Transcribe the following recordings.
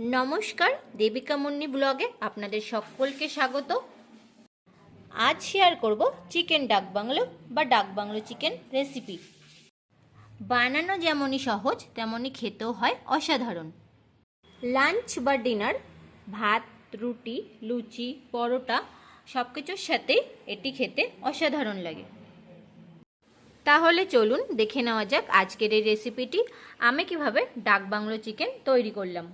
নমস্কার, দেবিকা মুন্নি ব্লগে আপনাদের সকলকে স্বাগত। আজ শেয়ার করব চিকেন ডাক বাংলো বা ডাক বাংলো চিকেন রেসিপি বানানো যেমনই সহজ, তেমনই খেতেও হয় অসাধারণ। লাঞ্চ বা ডিনার ভাত, রুটি, লুচি, পরোটা সব কিছুর সাথেই এটি খেতে অসাধারণ লাগে। তাহলে চলুন দেখে নেওয়া যাক আজকের এই রেসিপিটি আমি কীভাবে ডাক বাংলো চিকেন তৈরি করলাম।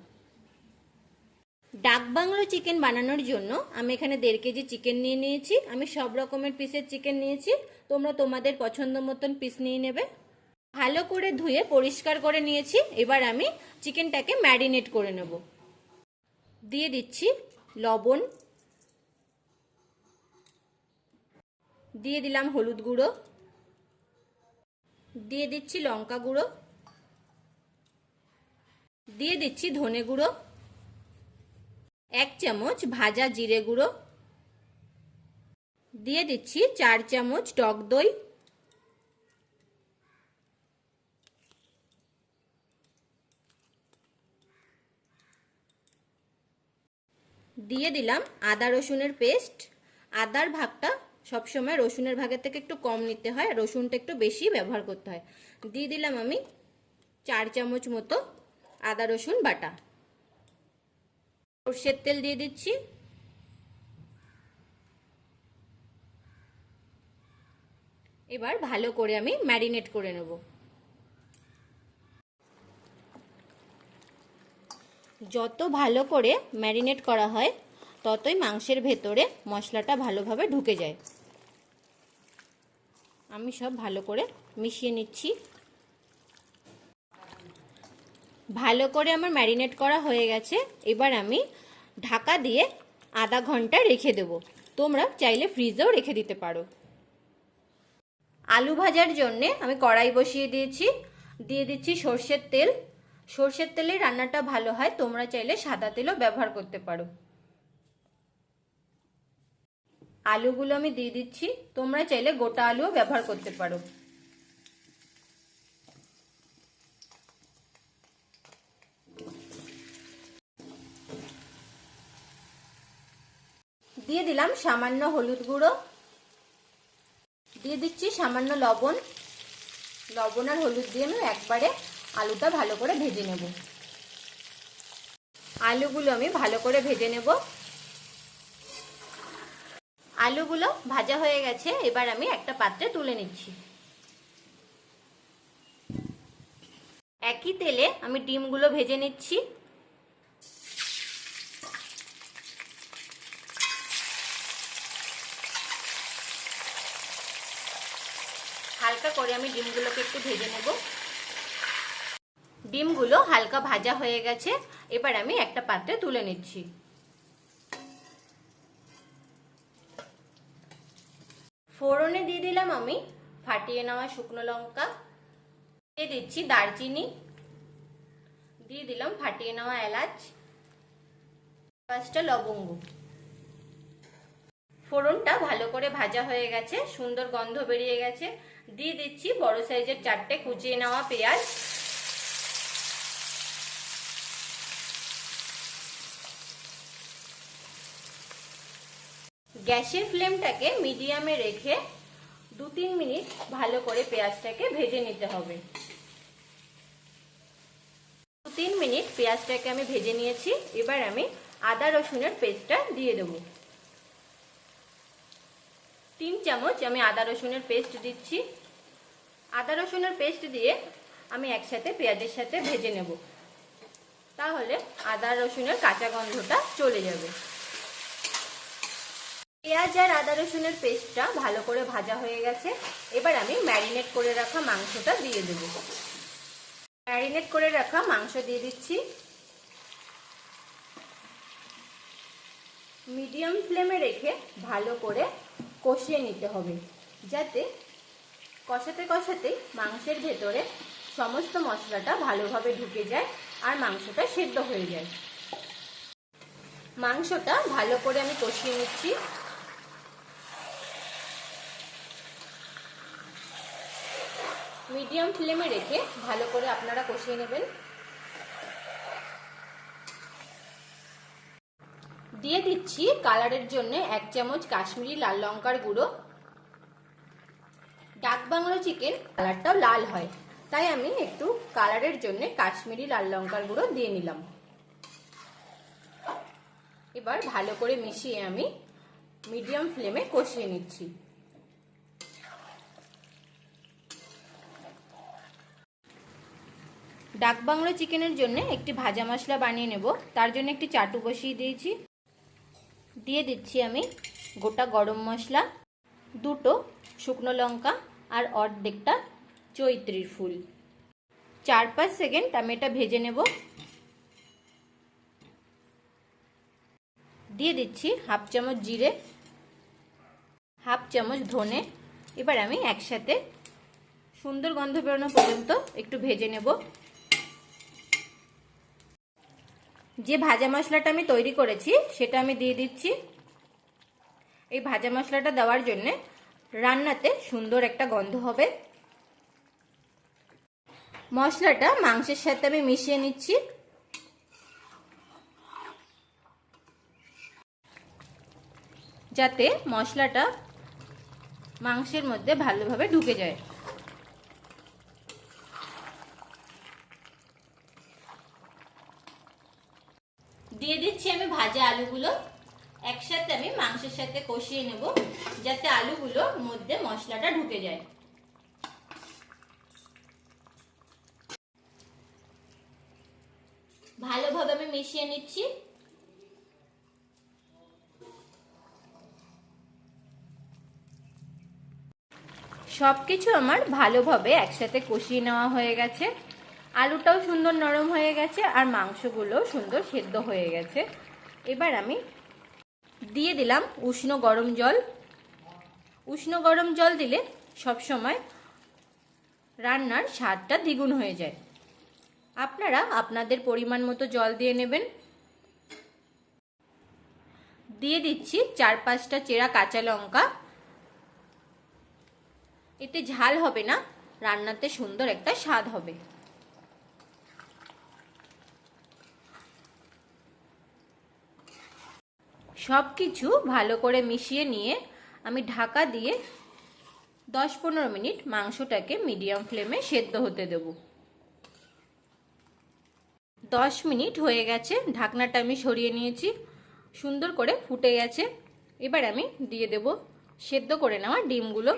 ডাক বাংলো চিকেন বানানোর জন্য আমি এখানে দেড় কেজি চিকেন নিয়ে নিয়েছি। আমি সব রকমের পিসের চিকেন নিয়েছি। তোমরা তোমাদের পছন্দ মতন পিস নিয়ে নেবে। ভালো করে ধুয়ে পরিষ্কার করে নিয়েছি। এবার আমি চিকেনটাকে ম্যারিনেট করে নেব। দিয়ে দিচ্ছি লবণ। দিয়ে দিলাম হলুদ গুঁড়ো। দিয়ে দিচ্ছি লঙ্কা গুঁড়ো। দিয়ে দিচ্ছি ধনে গুঁড়ো। এক চামচ ভাজা জিরে গুঁড়ো। দিয়ে দিচ্ছি চার চামচ টক দই। দিয়ে দিলাম আদা রসুনের পেস্ট। আদার ভাগটা সবসময় রসুনের ভাগের থেকে একটু কম নিতে হয়, রসুনটা একটু বেশি ব্যবহার করতে হয়। দিয়ে দিলাম আমি চার চামচ মতো আদা রসুন বাটা। সর্ষের তেল দিয়ে দিচ্ছি। এবার ভালো করে আমি ম্যারিনেট করে নেব। যত ভালো করে ম্যারিনেট করা হয়, ততই মাংসের ভেতরে মশলাটা ভালোভাবে ঢুকে যায়। আমি সব ভালো করে মিশিয়ে নিচ্ছি। ভালো করে আমার ম্যারিনেট করা হয়ে গেছে। এবার আমি ঢাকা দিয়ে আধা ঘণ্টা রেখে দেব। তোমরা চাইলে ফ্রিজেও রেখে দিতে পারো। আলু ভাজার জন্যে আমি কড়াই বসিয়ে দিয়েছি। দিয়ে দিচ্ছি সর্ষের তেল। সর্ষের তেলে রান্নাটা ভালো হয়, তোমরা চাইলে সাদা তেলও ব্যবহার করতে পারো। আলুগুলো আমি দিয়ে দিচ্ছি। তোমরা চাইলে গোটা আলুও ব্যবহার করতে পারো। দিয়ে দিলাম সামান্য হলুদ গুঁড়ো। দিয়ে দিচ্ছি সামান্য লবণ। লবণ আর হলুদ দিয়ে আমি একবারে আলুটা ভালো করে ভেজে নেব। আলুগুলো আমি ভালো করে ভেজে নেব। আলুগুলো ভাজা হয়ে গেছে, এবার আমি একটা পাত্রে তুলে নিচ্ছি। একই তেলে আমি ডিমগুলো ভেজে নিচ্ছি হালকা করে আমি ডিমগুলোকে একটু ভেজে নেব। ডিমগুলো হালকা ভাজা হয়ে গেছে। এবার আমি একটা পাত্রে তুলে নিচ্ছি। ফোড়নে দিয়ে দিলাম আমি ফাটিয়ে নেওয়া শুকনো লঙ্কা। দিয়ে দিচ্ছি দারচিনি। দিয়ে দিলাম ফাটিয়ে নেওয়া এলাচ। পাঁচটা লবঙ্গ। ফোড়নটা ভালো করে ভাজা হয়ে গেছে, সুন্দর গন্ধ বেরিয়ে গেছে। দিয়ে দিচ্ছি বড় সাইজের চারটে কুচিয়ে নেওয়া পেঁয়াজ। গ্যাসের ফ্লেমটাকে মিডিয়ামে রেখে দু তিন মিনিট ভালো করে পেঁয়াজটাকে ভেজে নিতে হবে। দু তিন মিনিট পেঁয়াজটাকে আমি ভেজে নিয়েছি, এবার আমি আদা রসুনের পেস্টটা দিয়ে দেবো। তিন চামচ আমি আদা রসুনের পেস্ট দিচ্ছি। আদা রসুনের পেস্ট দিয়ে আমি একসাথে পেঁয়াজের সাথে ভেজে নেব। তাহলে আদা রসুনের কাঁচা গন্ধটা চলে যাবে। পেঁয়াজ আর আদা রসুনের পেস্টটা ভালো করে ভাজা হয়ে গেছে। এবার আমি ম্যারিনেট করে রাখা মাংসটা দিয়ে দেব। ম্যারিনেট করে রাখা মাংস দিয়ে দিচ্ছি। মিডিয়াম ফ্লেমে রেখে ভালো করে কষিয়ে নিতে হবে, যাতে কষাতে কষাতে মাংসের ভেতরে সমস্ত মশলাটা ভালোভাবে ঢুকে যায় আর মাংসটা সেদ্ধ হয়ে যায়। মাংসটা ভালো করে আমি কষিয়ে নিচ্ছি। মিডিয়াম ফ্লেমে রেখে ভালো করে আপনারা কষিয়ে নেবেন। দিয়ে দিচ্ছি কালারের জন্য এক চামচ কাশ্মীরি লাল লঙ্কার গুঁড়ো। ডাক বাংলো চিকেন কালারটাও লাল হয়, তাই আমি একটু কালারের জন্য কাশ্মীরি লাল লঙ্কার গুঁড়ো দিয়ে নিলাম। এবার ভালো করে মিশিয়ে আমি মিডিয়াম ফ্লেমে কষিয়ে নিচ্ছি। ডাক বাংলো চিকেনের জন্য একটি ভাজা মশলা বানিয়ে নেব, তার জন্য একটি চাটু বসিয়ে দিয়েছি। দিয়ে দিচ্ছি আমি গোটা গরম মশলা, দুটো শুকনো লঙ্কা আর অর্ধেকটা চৈত্রীর ফুল। চার পাঁচ সেকেন্ড আমি এটা ভেজে নেব। দিয়ে দিচ্ছি হাফ চামচ জিরে, হাফ চামচ ধনে। এবার আমি একসাথে সুন্দর গন্ধ বেরোনো পর্যন্ত একটু ভেজে নেব। যে ভাজা মশলাটা আমি তৈরি করেছি, সেটা আমি দিয়ে দিচ্ছি। এই ভাজা মশলাটা দেওয়ার জন্যে রান্নাতে সুন্দর একটা গন্ধ হবে। মশলাটা মাংসের সাথে আমি মিশিয়ে নিচ্ছি। যাতে মশলাটা মাংসের মধ্যে ভালোভাবে ঢুকে যায় দিয়ে দিচ্ছি আমি ভাজা আলুগুলো একসাথে আমি মাংসের সাথে কষিয়ে নেব, যাতে আলুগুলোর মধ্যে মশলাটা ঢুকে যায়। ভালোভাবে আমি মিশিয়ে নিচ্ছি। সব কিছু আমার ভালোভাবে একসাথে কষিয়ে নেওয়া হয়ে গেছে। আলুটাও সুন্দর নরম হয়ে গেছে আর মাংসগুলো সুন্দর সেদ্ধ হয়ে গেছে। এবার আমি দিয়ে দিলাম উষ্ণ গরম জল। উষ্ণ গরম জল দিলে সব সময় রান্নার স্বাদটা দ্বিগুণ হয়ে যায়। আপনারা আপনাদের পরিমাণ মতো জল দিয়ে নেবেন। দিয়ে দিচ্ছি চার পাঁচটা চেরা কাঁচা লঙ্কা। এতে ঝাল হবে না, রান্নাতে সুন্দর একটা স্বাদ হবে। সব কিছু ভালো করে মিশিয়ে নিয়ে আমি ঢাকা দিয়ে দশ পনেরো মিনিট মাংসটাকে মিডিয়াম ফ্লেমে সেদ্ধ হতে দেব। দশ মিনিট হয়ে গেছে, ঢাকনাটা আমি সরিয়ে নিয়েছি। সুন্দর করে ফুটে গেছে। এবার আমি দিয়ে দেব সেদ্ধ করে নেওয়া ডিমগুলো।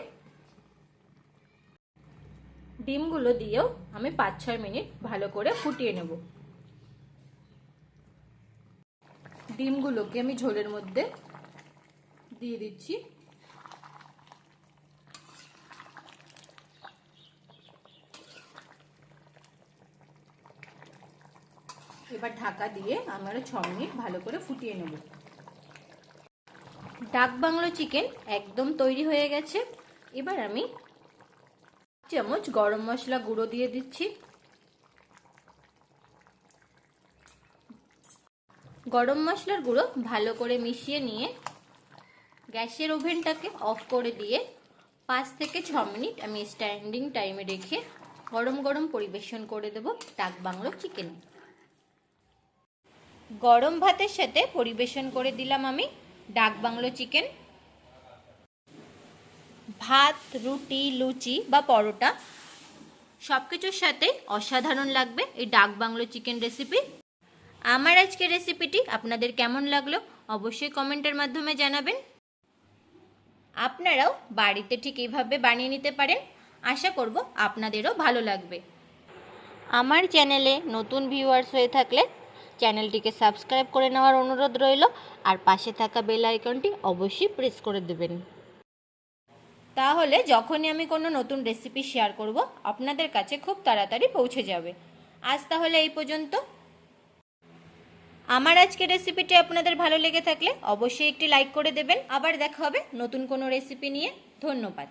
ডিমগুলো দিয়েও আমি পাঁচ ছয় মিনিট ভালো করে ফুটিয়ে নেব। ডিমগুলোকে আমি ঝোলের মধ্যে দিয়ে দিচ্ছি। এবার ঢাকা দিয়ে আমরা ছ মিনিট ভালো করে ফুটিয়ে নেব। ডাক বাংলো চিকেন একদম তৈরি হয়ে গেছে। এবার আমি চামচ গরম মশলা গুঁড়ো দিয়ে দিচ্ছি। গরম মশলার গুঁড়ো ভালো করে মিশিয়ে নিয়ে গ্যাসের ওভেনটাকে অফ করে দিয়ে পাঁচ থেকে ছ মিনিট আমি স্ট্যান্ডিং টাইমে রেখে গরম গরম পরিবেশন করে দেব ডাক বাংলো চিকেন। গরম ভাতের সাথে পরিবেশন করে দিলাম আমি ডাক বাংলো চিকেন। ভাত, রুটি, লুচি বা পরোটা সব কিছুর সাথে অসাধারণ লাগবে এই ডাক বাংলো চিকেন রেসিপি আমার আজকের রেসিপিটি আপনাদের কেমন লাগল অবশ্যই কমেন্টের মাধ্যমে জানাবেন। আপনারাও বাড়িতে ঠিক এইভাবে বানিয়ে নিতে পারেন। আশা করব আপনাদেরও ভালো লাগবে। আমার চ্যানেলে নতুন ভিউয়ার্স হয়ে থাকলে চ্যানেলটিকে সাবস্ক্রাইব করে নেওয়ার অনুরোধ রইল আর পাশে থাকা বেল আইকনটি অবশ্যই প্রেস করে দেবেন। তাহলে যখনই আমি কোনো নতুন রেসিপি শেয়ার করব, আপনাদের কাছে খুব তাড়াতাড়ি পৌঁছে যাবে। আজ তাহলে এই পর্যন্ত। আমার আজকের রেসিপিটি আপনাদের ভালো লেগে থাকলে অবশ্যই একটি লাইক করে দেবেন। আবার দেখা হবে নতুন কোনো রেসিপি নিয়ে। ধন্যবাদ।